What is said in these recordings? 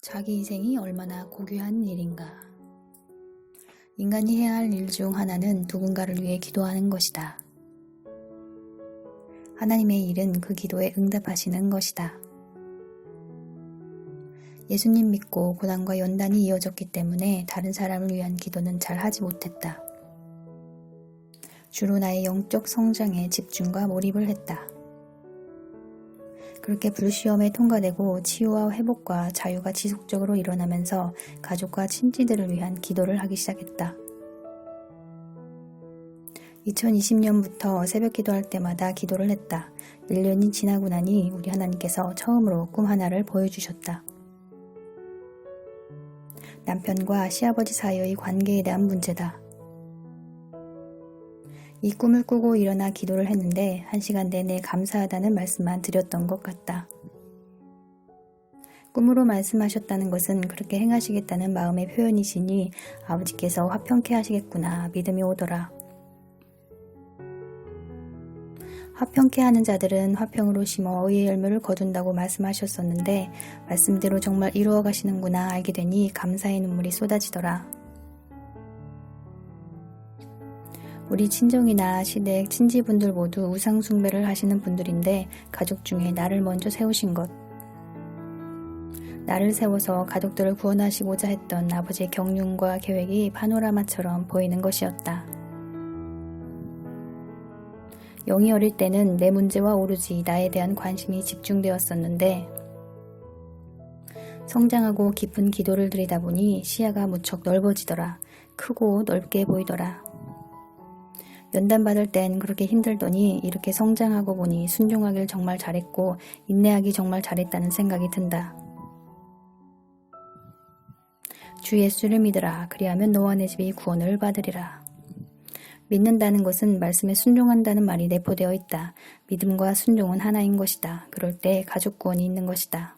자기 희생이 얼마나 고귀한 일인가. 인간이 해야 할 일 중 하나는 누군가를 위해 기도하는 것이다. 하나님의 일은 그 기도에 응답하시는 것이다. 예수님 믿고 고난과 연단이 이어졌기 때문에 다른 사람을 위한 기도는 잘 하지 못했다. 주로 나의 영적 성장에 집중과 몰입을 했다. 그렇게 불시험에 통과되고 치유와 회복과 자유가 지속적으로 일어나면서 가족과 친지들을 위한 기도를 하기 시작했다. 2020년부터 새벽 기도할 때마다 기도를 했다. 1년이 지나고 나니 우리 하나님께서 처음으로 꿈 하나를 보여주셨다. 남편과 시아버지 사이의 관계에 대한 문제다. 이 꿈을 꾸고 일어나 기도를 했는데 한 시간 내내 감사하다는 말씀만 드렸던 것 같다. 꿈으로 말씀하셨다는 것은 그렇게 행하시겠다는 마음의 표현이시니 아버지께서 화평케 하시겠구나 믿음이 오더라. 화평케 하는 자들은 화평으로 심어 의의 열매를 거둔다고 말씀하셨었는데 말씀대로 정말 이루어 가시는구나 알게 되니 감사의 눈물이 쏟아지더라. 우리 친정이나 시댁, 친지분들 모두 우상숭배를 하시는 분들인데 가족 중에 나를 먼저 세우신 것. 나를 세워서 가족들을 구원하시고자 했던 아버지의 경륜과 계획이 파노라마처럼 보이는 것이었다. 영이 어릴 때는 내 문제와 오로지 나에 대한 관심이 집중되었었는데 성장하고 깊은 기도를 드리다 보니 시야가 무척 넓어지더라. 크고 넓게 보이더라. 연단 받을 땐 그렇게 힘들더니 이렇게 성장하고 보니 순종하길 정말 잘했고 인내하기 정말 잘했다는 생각이 든다. 주 예수를 믿으라. 그리하면 너와 내 집이 구원을 받으리라. 믿는다는 것은 말씀에 순종한다는 말이 내포되어 있다. 믿음과 순종은 하나인 것이다. 그럴 때 가족 구원이 있는 것이다.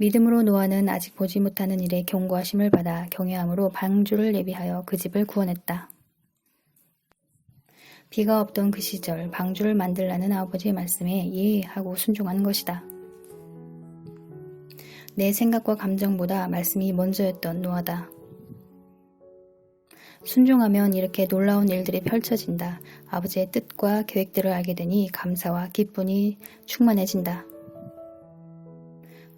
믿음으로 노아는 아직 보지 못하는 일에 경고하심을 받아 경외함으로 방주를 예비하여 그 집을 구원했다. 비가 없던 그 시절 방주를 만들라는 아버지의 말씀에 예 하고 순종하는 것이다. 내 생각과 감정보다 말씀이 먼저였던 노아다. 순종하면 이렇게 놀라운 일들이 펼쳐진다. 아버지의 뜻과 계획들을 알게 되니 감사와 기쁨이 충만해진다.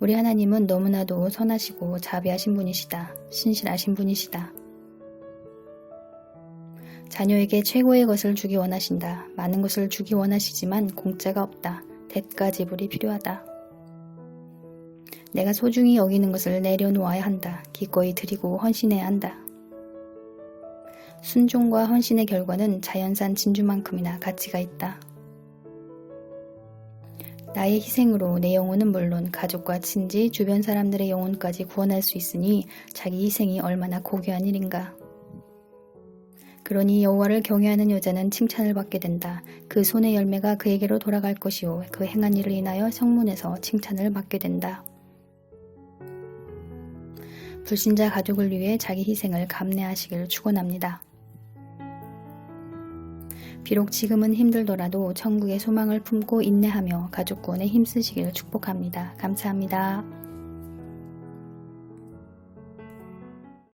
우리 하나님은 너무나도 선하시고 자비하신 분이시다. 신실하신 분이시다. 자녀에게 최고의 것을 주기 원하신다. 많은 것을 주기 원하시지만 공짜가 없다. 대가 지불이 필요하다. 내가 소중히 여기는 것을 내려놓아야 한다. 기꺼이 드리고 헌신해야 한다. 순종과 헌신의 결과는 자연산 진주만큼이나 가치가 있다. 나의 희생으로 내 영혼은 물론 가족과 친지, 주변 사람들의 영혼까지 구원할 수 있으니 자기 희생이 얼마나 고귀한 일인가. 그러니 여호와를 경외하는 여자는 칭찬을 받게 된다. 그 손의 열매가 그에게로 돌아갈 것이요 그 행한 일을 인하여 성문에서 칭찬을 받게 된다. 불신자 가족을 위해 자기 희생을 감내하시길 축원합니다. 비록 지금은 힘들더라도 천국의 소망을 품고 인내하며 가족 구원에 힘쓰시길 축복합니다. 감사합니다.